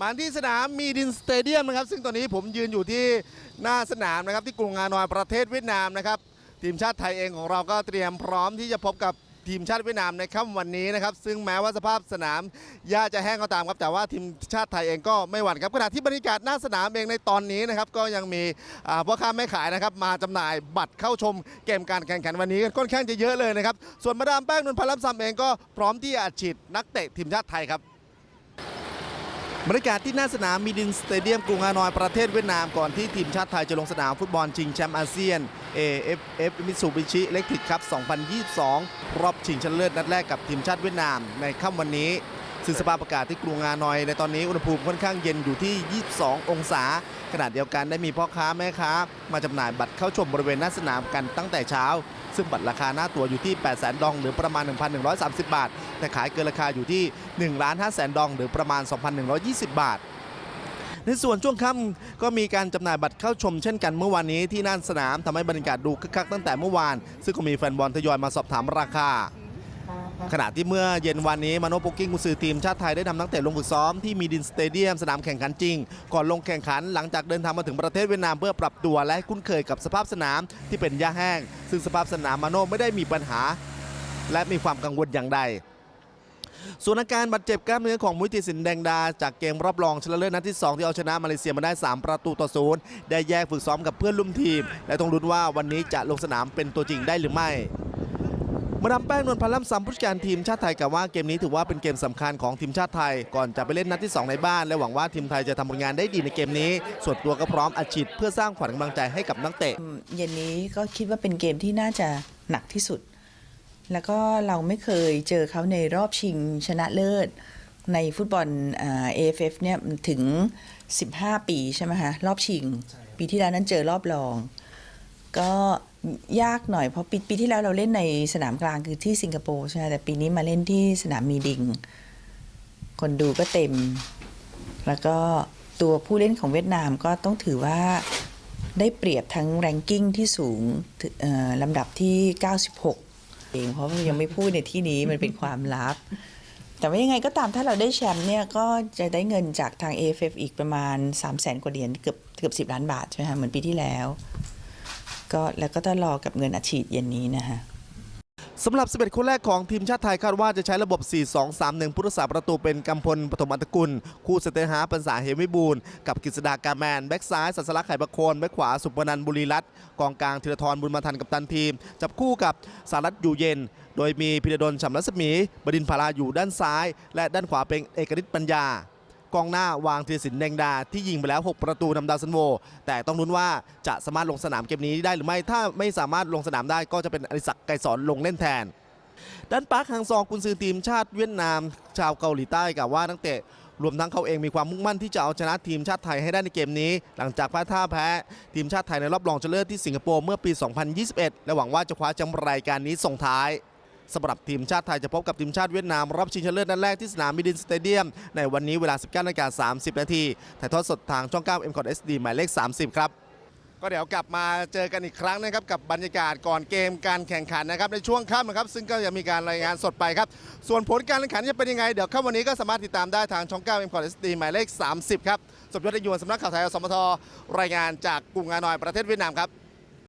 มาที่สนามมีดินสเตเดียมนะครับ ซึ่งตอนนี้ผมยืนอยู่ที่หน้าสนามนะครับ ที่กรุงฮานอยประเทศเวียดนามนะครับ ทีมชาติไทยเองของเราก็เตรียมพร้อมที่จะพบกับทีมชาติเวียดนามในค่ำวันนี้นะครับ ซึ่งแม้ว่าสภาพสนามหญ้าจะแห้งก็ตามครับ แต่ว่าทีมชาติไทยเองก็ไม่หวั่นครับขณะที่บรรยากาศหน้าสนามเองในตอนนี้นะครับ ก็ยังมีพ่อค้าแม่ขายนะครับ มาจำหน่ายบัตรเข้าชมเกมการแข่งขันวันนี้กันค่อนข้างจะเยอะเลยนะครับ ส่วนมาดามแป้งนวลพันธ์ล่ำซำเองก็พร้อมที่จะฉีดนักเตะทีมชาติไทยครับ บรรยากาศที่หน้าสนามมีดินสเตเดียมกรุงฮานอยประเทศเวียดนามก่อนที่ทีมชาติไทยจะลงสนามฟุตบอลชิงแชมป์อาเซียน AFF Mitsubishi Electric Cup 2022 รอบชิงชนะเลิศนัดแรกกับทีมชาติเวียดนามในค่ำวันนี้ ซึ่งสภาพอากาศที่กรุงฮานอย ในตอนนี้อุณหภูมิค่อนข้างเย็นอยู่ที่ 22 องศา ขณะเดียวกันได้มีพ่อค้าแม่ค้า มาจำหน่ายบัตรเข้าชมบริเวณหน้าสนามกันตั้งแต่เช้า ซึ่งบัตรราคาหน้าตั๋วอยู่ที่ 8 0 0 0 0 0ดอง หรือประมาณ 1,130 บาท แต่ขายเกินราคาอยู่ที่1ล้าน5แสนดอง หรือประมาณ 2,120 บาทในส่วนช่วงค่ำก็มีการจำหน่ายบัตรเข้าชมเช่นกันเมื่อวานนี้ที่น่านสนามทำให้บรรยากาศดูคึกคักตั้งแต่เมื่อวาน ซึ่งก็มีแฟนบอลทยอยมาสอบถามราคา ขณะที่เมื่อเย็นวันนี้มาโนโปกิ้งกุซือทีมชาติไทยได้นำนักเตะลงฝึกซ้อมที่มีดินสเตเดียมสนามแข่งขันจริง ก่อนลงแข่งขันหลังจากเดินทางมาถึงประเทศเวียดนามเพื่อปรับตัวและให้คุ้นเคยกับสภาพสนามที่เป็นหญ้าแห้ง ซึ่งสภาพสนามมาโนไม่ได้มีปัญหา และมีความกังวลอย่างใดส่วนอาการบาดเจ็บกล้ามเนื้อของมุติสินแดงดา จากเกมรอบรองชนะเลิศนัดที่ 2 ที่เอาชนะมาเลเซียมาได้ 3 ประตูต่อศูนย์ได้แยกฝึกซ้อมกับเพื่อนร่วมทีม และต้องลุ้นว่าวันนี้จะลงสนามเป็นตัวจริงได้หรือไม่ มาดามแป้งนวลพันธ์ล่ำซำผู้จัดการทีมชาติไทยกล่าวว่าเกมนี้ถือว่าเป็นเกมสำคัญของทีมชาติไทย ก่อนจะไปเล่นนัดที่ 2 ในบ้าน และหวังว่าทีมไทยจะทำผลงานได้ดีในเกมนี้ ส่วนตัวก็พร้อมอัดฉีดเพื่อสร้างขวัญกำลังใจให้กับนักเตะ เย็นนี้ก็คิดว่าเป็นเกมที่น่าจะหนักที่สุด แล้วก็เราไม่เคยเจอเขาในรอบชิงชนะเลิศ ในฟุตบอลเอฟเอฟเนี่ยถึง 15 ปีใช่ไหมคะรอบชิง ปีที่แล้วนั้นเจอรอบรอง ก็ ยากหน่อยเพราะปีปีที่แล้วเราเล่นในสนามกลางคือที่สิงคโปร์ใช่ไหมแต่ปีนี้มาเล่นที่สนามมีดิง คนดูก็เต็ม แล้วก็ตัวผู้เล่นของเวียดนามก็ต้องถือว่าได้เปรียบทั้งแรงกิ้งที่สูงลำดับที่ 96 เองเพราะยังไม่พูดในที่นี้มันเป็นความลับ แต่ว่ายังไงก็ตามถ้าเราได้แชมป์เนี่ยก็จะได้เงินจากทาง AFF อีกประมาณ 3 0 0แสนกว่าเหรียญเกือบเกือบ 10 ล้านบาทใช่ไหมคะเหมือนปีที่แล้ว ก็แล้วก็ต้องรอกับเงินอัดฉีดเย็นนี้นะคะสำหรับ 11 คนแรกของทีมชาติไทยคาดว่าจะใช้ระบบ 4-2-3-1 ผู้รักษาประตูเป็นกำพลปฐมอัตกุล คู่สเตหาปัญษาเหมิบูลกับกฤษดากาแมน แบ็กซ้ายสัสลักไข่ประโคนแบ็กขวาสุปนันบุรีรัตน์กองกลางธีรทรบุญมาทันกับตันทีม จับคู่กับสารัตอยู่เย็น โดยมีพิรดลฉำรัศมี บดินทร์พาราอยู่ด้านซ้าย และด้านขวาเป็นเอกฤทธิ์ปัญญา กองหน้าวางธีรศิลป์แดงดาที่ยิงไปแล้ว 6 ประตูนำดาวซันโว แต่ต้องลุ้นว่าจะสามารถลงสนามเกมนี้ได้หรือไม่ถ้าไม่สามารถลงสนามได้ก็จะเป็นอริศักดิ์ไกรสอนลงเล่นแทนด้านปาร์คฮังซองกุนซือทีมชาติเวียดนาม ชาวเกาหลีใต้กล่าวว่านักเตะรวมทั้งเขาเองมีความมุ่งมั่นที่จะเอาชนะทีมชาติไทยให้ได้ในเกมนี้ หลังจากพลาดท่าแพ้ ทีมชาติไทยในรอบรองชนะเลิศที่สิงคโปร์เมื่อปี 2021 และหวังว่าจะคว้าแชมป์รายการนี้ส่งท้าย สำหรับทีมชาติไทยจะพบกับทีมชาติเวียดนามรอบชิงชนะเลิศนัดแรกที่สนามมิดินสเตเดียม ในวันนี้เวลา 19นาฬิกา30 นาทีถ่ายทอดสดทางช่อง 9 m c o t SD หมายเลข 30 ครับก็เดี๋ยวกลับมาเจอกันอีกครั้งนะครับกับบรรยากาศก่อนเกมการแข่งขันนะครับในช่วงค่ำนะครับซึ่งก็จะมีการรายงานสดไปครับ ส่วนผลการแข่งขันจะเป็นยังไง เดี๋ยวค่ำวันนี้ก็สามารถติดตามได้ทางช่อง9 m c o t SD หมายเลข 30 ครับ สมยศยวนสำนักข่าวไทยอสมทรายงานจากกรุงฮานอยประเทศเวียดนามครับ